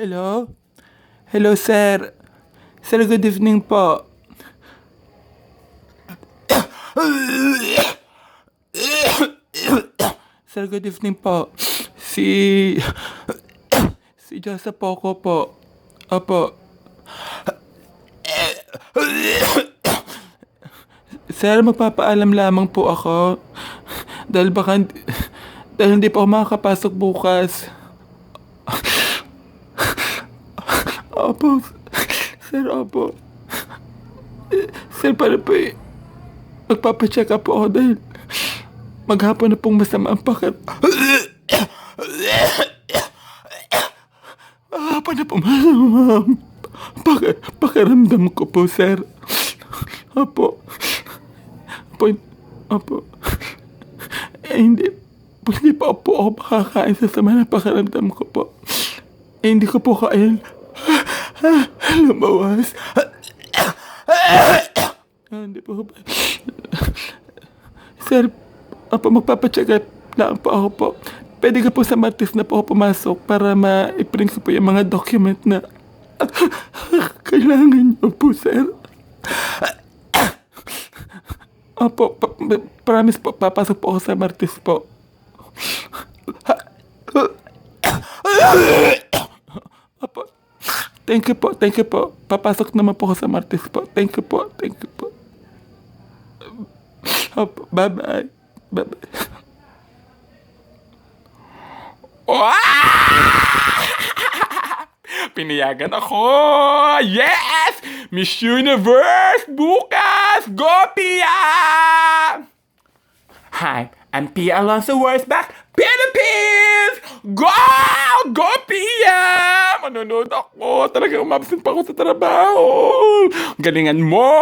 Hello? Hello, sir. Sir, good evening po. Sir, good evening po. Si... si Joseph Poco po. Opo. Sir, magpapaalam lamang po ako. Dahil baka... Dahil hindi po ako makakapasok bukas. Opo. Sir, opo. Sir, para po eh. Magpapacheck up po ako dahil maghapon na pong masama ang pakar... Maghapon na pong masama ang pakar... pakiramdam ko po, sir. Opo. Opo. Opo. Eh, hindi. Hindi pa po ako makakain sa sama ng pakiramdam ko po. Eh, hindi ko po kaya lumawas. Ah, hindi po. Sir, opo, magpapacheck lang po ako po. Pwede ka po sa Martes na po ako pumasok para ma-print ko po yung mga document na kailangan niyo po, sir. Opo, pa- pa- promise po, papasok po ako sa Martes po. Thank you po, thank you po. Papasok naman po ako sa Martes po. Thank you po, thank you po. Opo, bye-bye. Bye-bye. Pinayagan ako! Yes! Miss Universe! Bukas! Go, Pia! Hi, I'm Pia Alonso Wurzbach, Philippines! Go! Manonood ako. Talagang umabsent pa ako sa trabaho. Galingan mo!